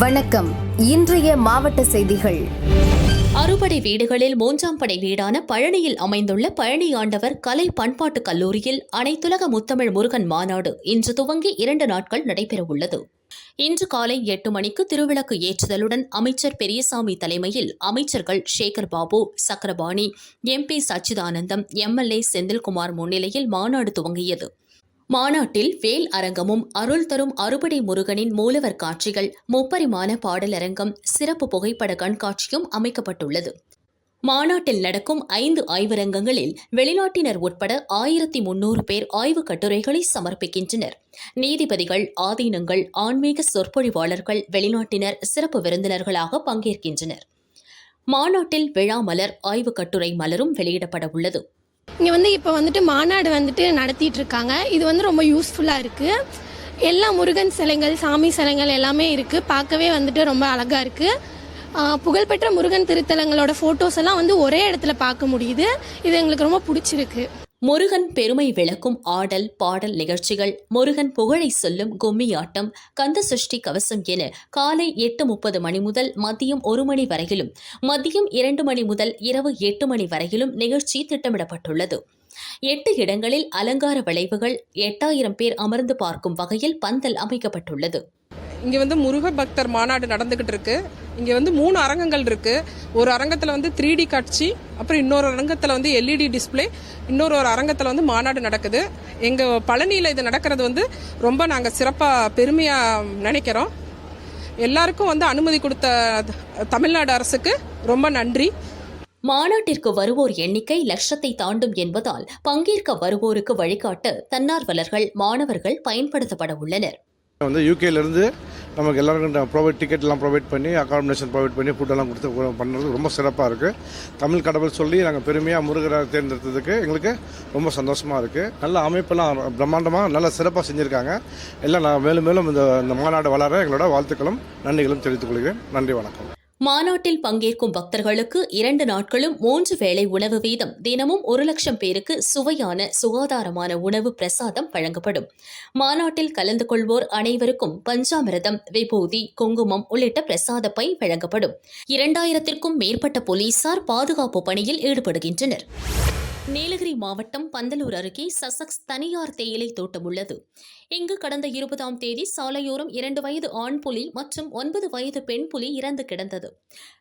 வணக்கம். இன்றைய மாவட்ட செய்திகள். அறுபடை வீடுகளில் மூன்றாம் படை வீடான பழனியில் அமைந்துள்ள பழனி ஆண்டவர் கலை பண்பாட்டுக் கல்லூரியில் அனைத்துலக முத்தமிழ் முருகன் மாநாடு இன்று துவங்கி இரண்டு நாட்கள் நடைபெறவுள்ளது. இன்று காலை எட்டு மணிக்கு திருவிளக்கு ஏற்றுதலுடன் அமைச்சர் பெரியசாமி தலைமையில் அமைச்சர்கள் சேகர் பாபு சக்கரபாணி எம்பி சச்சிதானந்தம் எம்எல்ஏ செந்தில்குமார் முன்னிலையில் மாநாடு துவங்கியது. மாநாட்டில் வேல் அரங்கமும் அருள் தரும் அறுபடை முருகனின் மூலவர் காட்சிகள் முப்பரிமாண பாடலரங்கம் சிறப்பு புகைப்பட கண்காட்சியும் அமைக்கப்பட்டுள்ளது. மாநாட்டில் நடக்கும் ஐந்து ஆய்வரங்கங்களில் வெளிநாட்டினர் உட்பட ஆயிரத்தி முன்னூறு பேர் ஆய்வுக் கட்டுரைகளை சமர்ப்பிக்கின்றனர். நீதிபதிகள் ஆதீனங்கள் ஆன்மீக சொற்பொழிவாளர்கள் வெளிநாட்டினர் சிறப்பு விருந்தினர்களாக பங்கேற்கின்றனர். மாநாட்டில் விழா மலர் ஆய்வுக் கட்டுரை மலரும் வெளியிடப்பட உள்ளது இங்கே வந்து இப்போ வந்துட்டு மாநாடு வந்துட்டு நடத்திட்டு இருக்காங்க இது வந்து ரொம்ப யூஸ்ஃபுல்லாக இருக்குது எல்லா முருகன் சிலைகள் சாமி சிலைகள் எல்லாமே இருக்குது பார்க்கவே வந்துட்டு ரொம்ப அழகாக இருக்குது புகழ்பெற்ற முருகன் திருத்தலங்களோட ஃபோட்டோஸ் எல்லாம் வந்து ஒரே இடத்துல பார்க்க முடியுது. இது எங்களுக்கு ரொம்ப பிடிச்சிருக்கு. முருகன் பெருமை விளக்கும் ஆடல் பாடல் நிகழ்ச்சிகள் முருகன் புகழை சொல்லும் கும்மியாட்டம் கந்த சஷ்டி கவசம் என காலை எட்டு முப்பது மணி முதல் மதியம் ஒரு மணி வரையிலும் மதியம் இரண்டு மணி முதல் இரவு எட்டு மணி வரையிலும் நிகழ்ச்சி திட்டமிடப்பட்டுள்ளது. எட்டு இடங்களில் அலங்கார விளைவுகள் எட்டாயிரம் பேர் அமர்ந்து பார்க்கும் வகையில் பந்தல் அமைக்கப்பட்டுள்ளது. இங்கே வந்து முருக பக்தர் மாநாடு நடந்துக்கிட்டு இருக்கு. இங்கே வந்து மூணு அரங்கங்கள் இருக்கு. ஒரு அரங்கத்தில் வந்து த்ரீ டி காட்சி அப்புறம் இன்னொரு அரங்கத்தில் வந்து எல்இடி டிஸ்ப்ளே இன்னொரு ஒரு அரங்கத்தில் வந்து மாநாடு நடக்குது. எங்கள் பழனியில் இது நடக்கிறது வந்து ரொம்ப நாங்கள் சிறப்பாக பெருமையாக நினைக்கிறோம். எல்லாருக்கும் வந்து அனுமதி கொடுத்த தமிழ்நாடு அரசுக்கு ரொம்ப நன்றி. மாநாட்டிற்கு வருவோர் எண்ணிக்கை லட்சத்தை தாண்டும் என்பதால் பங்கேற்க வருவோருக்கு வழிகாட்ட தன்னார்வலர்கள் மாணவர்கள் பயன்படுத்தப்பட உள்ளனர். வந்து யூகேலேருந்து நமக்கு எல்லாருக்கும் ப்ரொவைட் டிக்கெட்லாம் ப்ரொவைட் பண்ணி அகாமடேஷன் ப்ரொவைட் பண்ணி ஃபுட்டெல்லாம் கொடுத்து பண்ணுறது ரொம்ப சிறப்பாக இருக்குது தமிழ் கடவுள் சொல்லி நாங்கள் பெருமையாக முருகரை தேர்ந்தெடுத்ததுக்கு எங்களுக்கு ரொம்ப சந்தோஷமாக இருக்குது நல்ல அமைப்பெல்லாம் பிரம்மாண்டமாக நல்ல சிறப்பாக செஞ்சுருக்காங்க. எல்லாம் நான் மேலும் மேலும் இந்த இந்த மாநாடு வளர எங்களோட வாழ்த்துக்களும் நன்றிகளும் தெரிவித்துக் கொள்கிறேன். நன்றி வணக்கம். மாநாட்டில் பங்கேற்கும் பக்தர்களுக்கு இரண்டு நாட்களும் மூன்று வேளை உணவு வீதம். தினமும் ஒரு லட்சம் பேருக்கு சுவையான சுகாதாரமான உணவு பிரசாதம் வழங்கப்படும். மாநாட்டில் கலந்து கொள்வோர் அனைவருக்கும் பஞ்சாமிரதம் விபூதி குங்குமம் உள்ளிட்ட பிரசாத பை வழங்கப்படும். இரண்டாயிரத்திற்கும் மேற்பட்ட போலீசார் பாதுகாப்பு பணியில் ஈடுபடுகின்றனர். நீலகிரி மாவட்டம் பந்தலூர் அருகே சசக்ஸ் தனியார் தேயிலை தோட்டம் உள்ளது. இங்கு கடந்த இருபதாம் தேதி சாலையோரம் இரண்டு வயது ஆண் புலி மற்றும் ஒன்பது வயது பெண் புலி இறந்து கிடந்தது.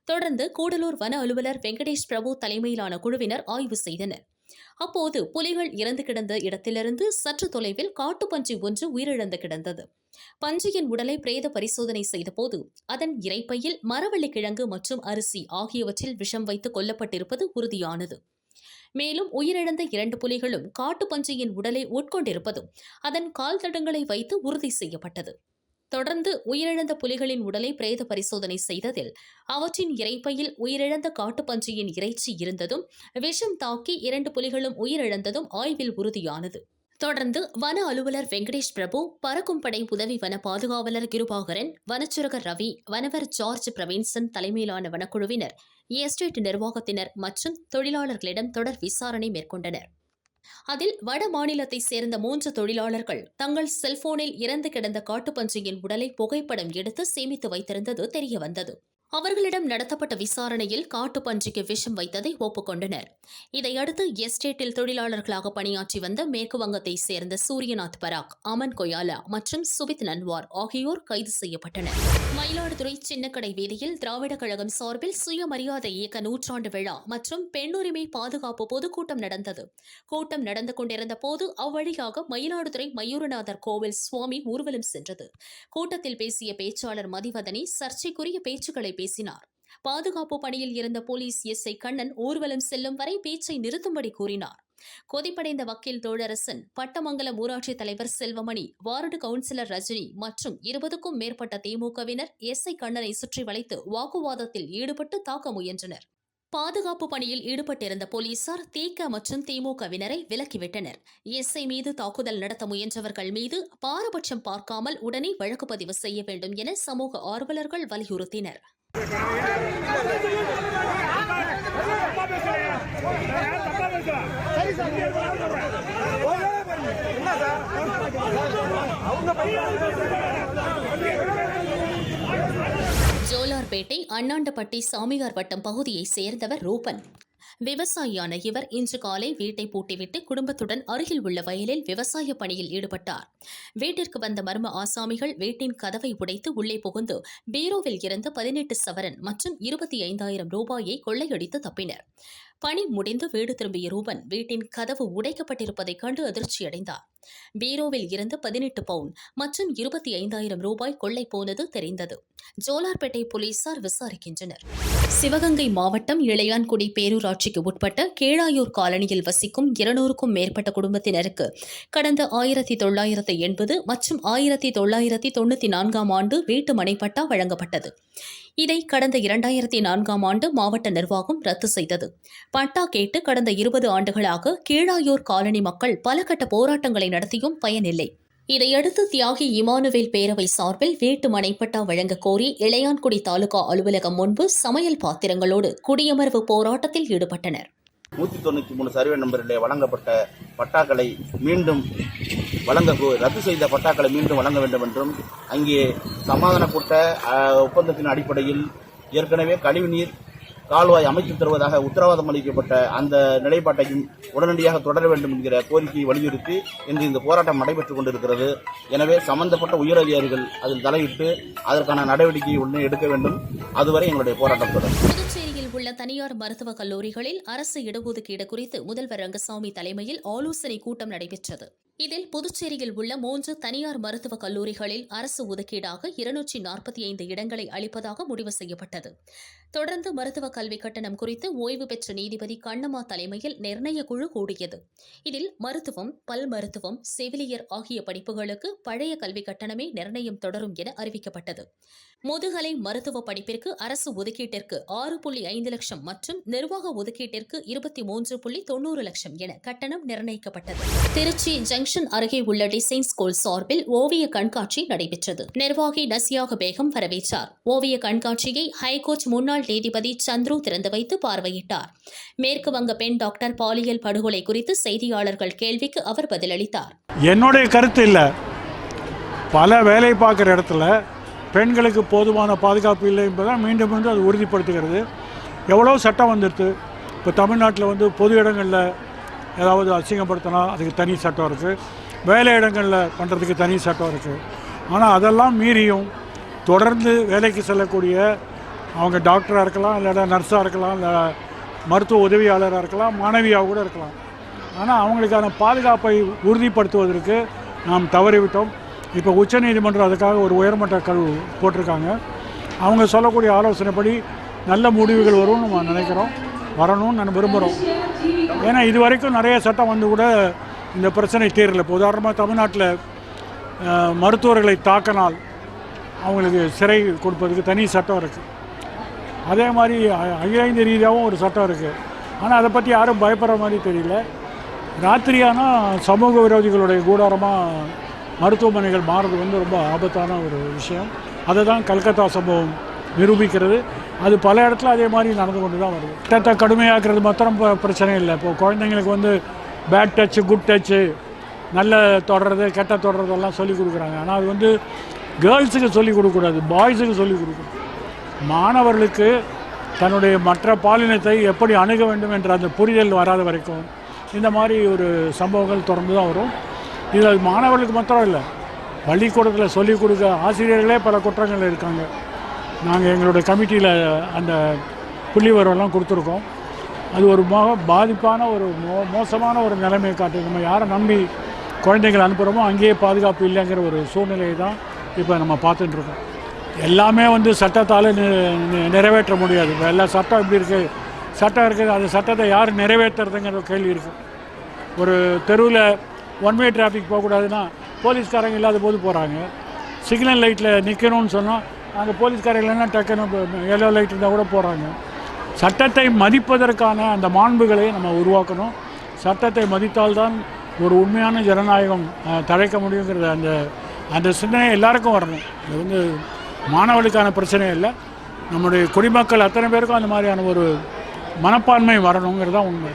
தொடர்ந்து கூடலூர் வன அலுவலர் வெங்கடேஷ் பிரபு தலைமையிலான குழுவினர் ஆய்வு செய்தனர். அப்போது புலிகள் இறந்து கிடந்த இடத்திலிருந்து சற்று தொலைவில் காட்டுப்பன்றி ஒன்று உயிரிழந்து கிடந்தது. பன்றியின் உடலை பிரேத பரிசோதனை செய்தபோது அதன் இறைப்பையில் மரவள்ளி கிழங்கு மற்றும் அரிசி ஆகியவற்றில் விஷம் வைத்து கொல்லப்பட்டிருப்பது உறுதியானது. மேலும் உயிரிழந்த இரண்டு புலிகளும் காட்டுப்பன்றியின் உடலை உட்கொண்டிருப்பதும் அதன் கால் தடங்களை வைத்து உறுதி செய்யப்பட்டது. தொடர்ந்து உயிரிழந்த புலிகளின் உடலை பிரேத பரிசோதனை செய்ததில் அவற்றின் இறைப்பையில் உயிரிழந்த காட்டுப்பன்றியின் இறைச்சி இருந்ததும் விஷம் தாக்கி இரண்டு புலிகளும் உயிரிழந்ததும் ஆய்வில் உறுதியானது. தொடர்ந்து வன அலுவலர் வெங்கடேஷ் பிரபு பறக்கும் படை உதவி வன பாதுகாவலர் கிருபாகரன் வனச்சுரகர் ரவி வனவர் ஜார்ஜ் பிரவீன்சன் தலைமையிலான வனக்குழுவினர் எஸ்டேட் நிர்வாகத்தினர் மற்றும் தொழிலாளர்களிடம் தொடர் விசாரணை மேற்கொண்டனர். அதில் வட மாநிலத்தைச் சேர்ந்த மூன்று தொழிலாளர்கள் தங்கள் செல்போனில் இறந்து கிடந்த காட்டுப்பன்றியின் உடலை புகைப்படம் எடுத்து சேமித்து வைத்திருந்தது தெரியவந்தது. அவர்களிடம் நடத்தப்பட்ட விசாரணையில் காட்டுப்பன்றிக்கு விஷம் வைத்ததை ஒப்புக்கொண்டனர். இதையடுத்து எஸ்டேட்டில் தொழிலாளர்களாக பணியாற்றி வந்த மேற்குவங்கத்தைச் சேர்ந்த சூரியநாத் பராக் அமன் கொயாலா மற்றும் சுபித் நன்வார் ஆகியோர் கைது செய்யப்பட்டனர். மயிலாடுதுறை சின்னக்கடை வீதியில் திராவிட கழகம் சார்பில் சுயமரியாதை இயக்க நூற்றாண்டு விழா மற்றும் பெண்ணுரிமை பாதுகாப்பு பொதுக்கூட்டம் நடந்தது. கூட்டம் நடந்து கொண்டிருந்த போது அவ்வழியாக மயிலாடுதுறை மயூரநாதர் கோவில் சுவாமி ஊர்வலம் சென்றது. கூட்டத்தில் பேசிய பேச்சாளர் மதிவதனி சர்ச்சைக்குரிய பேச்சுக்களை பேசினார். பாதுகாப்பு பணியில் இருந்த போலீஸ் எஸ்ஐ கண்ணன் ஊர்வலம் செல்லும் வரை பேச்சை நிறுத்தும்படி கூறினார். கொதிப்படைந்த வக்கீல் தோழரசன் பட்டமங்கலம் ஊராட்சி தலைவர் செல்வமணி வார்டு கவுன்சிலர் ரஜினி மற்றும் இருபதுக்கும் மேற்பட்ட திமுகவினர் எஸ்ஐ கண்ணனை சுற்றி வளைத்து வாக்குவாதத்தில் ஈடுபட்டு தாக்க முயன்றனர். பாதுகாப்பு பணியில் ஈடுபட்டிருந்த போலீசார் தீக மற்றும் திமுகவினரை விலக்கிவிட்டனர். எஸ்ஐ மீது தாக்குதல் நடத்த முயன்றவர்கள் மீது பாரபட்சம் பார்க்காமல் உடனே வழக்கு பதிவு செய்ய வேண்டும் என சமூக ஆர்வலர்கள் வலியுறுத்தினர். ஜோலார்பேட்டை அண்ணாண்டப்பட்டி சாமியார் வட்டம் பகுதியைச் சேர்ந்தவர் ரூபன். விவசாயியான இவர் இன்று காலை வீட்டை பூட்டிவிட்டு குடும்பத்துடன் அருகில் உள்ள வயலில் விவசாய பணியில் ஈடுபட்டார். வீட்டிற்கு வந்த மர்ம ஆசாமிகள் வீட்டின் கதவை உடைத்து உள்ளே புகுந்து பீரோவில் இருந்த பதினெட்டு சவரன் மற்றும் இருபத்தி ஐந்தாயிரம் ரூபாயை கொள்ளையடித்து தப்பினர். பணி முடிந்து வீடு திரும்பிய ரூபன் வீட்டின் கதவு உடைக்கப்பட்டிருப்பதைக் கண்டு அதிர்ச்சியடைந்தார். பீரோவில் இருந்து பதினெட்டு பவுன் மற்றும் இருபத்தி ஐந்தாயிரம் ரூபாய் கொள்ளை போனது தெரிந்தது. ஜோலார்பேட்டை போலீசார் விசாரிக்கின்றனர். சிவகங்கை மாவட்டம் இளையான்குடி பேரூராட்சிக்கு உட்பட்ட கீழாயூர் காலனியில் வசிக்கும் இருநூறுக்கும் மேற்பட்ட குடும்பத்தினருக்கு கடந்த ஆயிரத்தி தொள்ளாயிரத்தி எண்பது மற்றும் ஆயிரத்தி தொள்ளாயிரத்தி தொண்ணூற்றி நான்காம் ஆண்டு வீட்டு மனைப்பட்டா வழங்கப்பட்டது. இதை கடந்த இரண்டாயிரத்தி நான்காம் ஆண்டு மாவட்ட நிர்வாகம் ரத்து செய்தது. பட்டா கேட்டு கடந்த இருபது ஆண்டுகளாக கீழாயூர் காலனி மக்கள் பல கட்ட போராட்டங்களை நடத்தியும் பயனில்லை. இதையடுத்து தியாகி இமானுவேல் பேரவை சார்பில் வீட்டு மனைப்பட்டா வழங்க கோரி இளையான்குடி தாலுகா அலுவலகம் முன்பு சமையல் பாத்திரங்களோடு குடியமர்வு போராட்டத்தில் ஈடுபட்டனர். நூற்றி தொண்ணூற்றி மூணு சர்வே நம்பரிலே வழங்கப்பட்ட பட்டாக்களை மீண்டும் வழங்க ரத்து செய்த பட்டாக்களை மீண்டும் வழங்க வேண்டும் என்றும் அங்கே சமாதானப்பட்ட ஒப்பந்தத்தின் அடிப்படையில் ஏற்கனவே கழிவுநீர் கால்வாய் அமைத்து தருவதாக உத்தரவாதம் அளிக்கப்பட்ட அந்த நிலைப்பாட்டையும் உடனடியாக தொடர வேண்டும் என்கிற கோரிக்கையை வலியுறுத்தி இன்று இந்த போராட்டம் நடைபெற்றுக் கொண்டிருக்கிறது. எனவே சம்பந்தப்பட்ட உயரதிகாரிகள் அதில் தலையிட்டு அதற்கான நடவடிக்கையை உடனே எடுக்க வேண்டும். அதுவரை எங்களுடைய போராட்டம் தொடரும். புதுச்சேரியில் உள்ள தனியார் மருத்துவக் கல்லூரிகளில் அரசு இடஒதுக்கீடு குறித்து முதல்வர் ரங்கசாமி தலைமையில் ஆலோசனை கூட்டம் நடைபெற்றது. இதில் புதுச்சேரியில் உள்ள மூன்று தனியார் மருத்துவக் கல்லூரிகளில் அரசு ஒதுக்கீடாக இருநூற்றி நாற்பத்தி ஐந்து இடங்களை அளிப்பதாக முடிவு செய்யப்பட்டது. தொடர்ந்து மருத்துவக் கல்வி கட்டணம் குறித்து ஓய்வு பெற்ற நீதிபதி கண்ணம்மா தலைமையில் நிர்ணய குழு கூடியது. இதில் மருத்துவம் பல் மருத்துவம் செவிலியர் ஆகிய படிப்புகளுக்கு பழைய கல்வி கட்டணமே நிர்ணயம் தொடரும் என அறிவிக்கப்பட்டது. முதுகலை மருத்துவ படிப்பிற்கு அரசு ஒதுக்கீட்டிற்கு ஆறு புள்ளி ஐந்து லட்சம் மற்றும் நிர்வாக ஒதுக்கீட்டிற்கு இருபத்தி மூன்று புள்ளி தொண்ணூறு லட்சம் என கட்டணம் நிர்ணயிக்கப்பட்டது. திருச்சி ஜங்ஷன் அருகே உள்ள டிசைன் ஸ்கூல் சார்பில் ஓவிய கண்காட்சி நடைபெற்றது. நிர்வாகி நசியாக பேகம் வரவேற்றார். ஓவிய கண்காட்சியை ஹைகோர்ட் முன்னாள் நீதிபதி சந்துரு திறந்து வைத்து பார்வையிட்டார். மேற்கு வங்க பெண் டாக்டர் பாலியல் படுகொலை குறித்து செய்தியாளர்கள் கேள்விக்கு அவர் பதிலளித்தார். என்னுடைய கருத்து இல்லை. பல வேலை பார்க்குற இடத்துல பெண்களுக்கு போதுமான பாதுகாப்பு இல்லை என்பதை மீண்டும் மீண்டும் அது உறுதிப்படுத்துகிறது. எவ்வளோ சட்டம் வந்துடுது இப்போ தமிழ்நாட்டில் வந்து பொது இடங்களில் ஏதாவது அசிங்கப்படுத்தினா அதுக்கு தனி சட்டம் இருக்குது வேலை இடங்களில் பண்ணுறதுக்கு தனி சட்டம் இருக்குது ஆனால் அதெல்லாம் மீறியும் தொடர்ந்து வேலைக்கு செல்லக்கூடிய அவங்க டாக்டராக இருக்கலாம் இல்லை நர்ஸாக இருக்கலாம் இல்லை மருத்துவ உதவியாளராக இருக்கலாம் மாணவியாக கூட இருக்கலாம். ஆனால் அவங்களுக்கான பாதுகாப்பை உறுதிப்படுத்துவதற்கு நாம் தவறிவிட்டோம். இப்போ உச்சநீதிமன்றம் அதுக்காக ஒரு உயர்மட்ட கல் போட்டிருக்காங்க. அவங்க சொல்லக்கூடிய ஆலோசனைப்படி நல்ல முடிவுகள் வரும்னு நம்ம நினைக்கிறோம். வரணும்னு நான் விரும்புகிறோம் ஏன்னா இது வரைக்கும் நிறைய சட்டம் வந்து கூட இந்த பிரச்சனை தீரல. இப்போ உதாரணமாக தமிழ்நாட்டில் மருத்துவர்களை தாக்கினால் அவங்களுக்கு சிறை கொடுப்பதுக்கு தனி சட்டம் இருக்குது அதே மாதிரி அ- அகில இந்திய ரீதியாகவும் ஒரு சட்டம் இருக்குது ஆனால் அதை பற்றி யாரும் பயப்படுற மாதிரி தெரியல. ராத்திரியானால் சமூக விரோதிகளுடைய கூடாரமாக மருத்துவமனைகள் மாறுறது வந்து ரொம்ப ஆபத்தான ஒரு விஷயம். அதை தான் கல்கத்தா சம்பவம் நிரூபிக்கிறது. அது பல இடத்துல அதே மாதிரி நடந்து கொண்டு தான் வருது. சட்டத்தை கடுமையாக்குறது மாத்திரம் ப- பிரச்சனை இல்லை. இப்போ குழந்தைங்களுக்கு வந்து பேட் டச்சு குட் டச்சு நல்ல தொடர்றது கெட்ட தொடர்றதெல்லாம் சொல்லிக் கொடுக்குறாங்க. ஆனால் அது வந்து கேர்ள்ஸுக்கு சொல்லிக் கொடுக்கக்கூடாது. பாய்ஸுக்கு சொல்லிக் கொடுக்கணும். மாணவர்களுக்கு தன்னுடைய மற்ற பாலினத்தை எப்படி அணுக வேண்டும் என்ற அந்த புரிதல் வராத வரைக்கும் இந்த மாதிரி ஒரு சம்பவங்கள் தொடர்ந்து தான் வரும். இதில் மாணவர்களுக்கு மாத்திரம் இல்லை. பள்ளிக்கூடத்தில் சொல்லிக் கொடுக்க ஆசிரியர்களே பல குற்றங்கள் இருக்காங்க. நாங்கள் எங்களுடைய கமிட்டியில் அந்த புள்ளிவரெல்லாம் கொடுத்துருக்கோம். அது ஒரு மோ பாதிப்பான ஒரு மோ மோசமான ஒரு நிலைமையை காட்டுது. நம்ம யாரை நம்பி குழந்தைங்களை அனுப்புகிறோமோ அங்கேயே பாதுகாப்பு இல்லைங்கிற ஒரு சூழ்நிலையை தான் இப்போ நம்ம பார்த்துட்டுருக்கோம் எல்லாமே வந்து சட்டத்தால் நிறைவேற்ற முடியாது. இப்போ எல்லா சட்டம் எப்படி இருக்குது சட்டம் இருக்குது. அந்த சட்டத்தை யார் நிறைவேற்றுறதுங்கிற கேள்வி இருக்குது ஒரு தெருவில் ஒன் வே டிராஃபிக் போகக்கூடாதுன்னா போலீஸ்காரங்க இல்லாத போது போகிறாங்க சிக்னல் லைட்டில் நிற்கணும்னு சொன்னால் அங்கே போலீஸ்காரங்க இல்லைன்னா டக்குன்னு எல்லோ லைட் இருந்தால் கூட போகிறாங்க சட்டத்தை மதிப்பதற்கான அந்த மாண்புகளை நம்ம உருவாக்கணும். சட்டத்தை மதித்தால்தான் ஒரு உண்மையான ஜனநாயகம் தழைக்க முடியுங்கிறது அந்த அந்த சிந்தனை எல்லாருக்கும் வரணும். இது வந்து மாணவர்களுக்கான பிரச்சனை இல்லை நம்முடைய குடிமக்கள் அத்தனை பேருக்கும் அந்த மாதிரியான ஒரு மனப்பான்மை வரணுங்கிறது தான் உண்மை.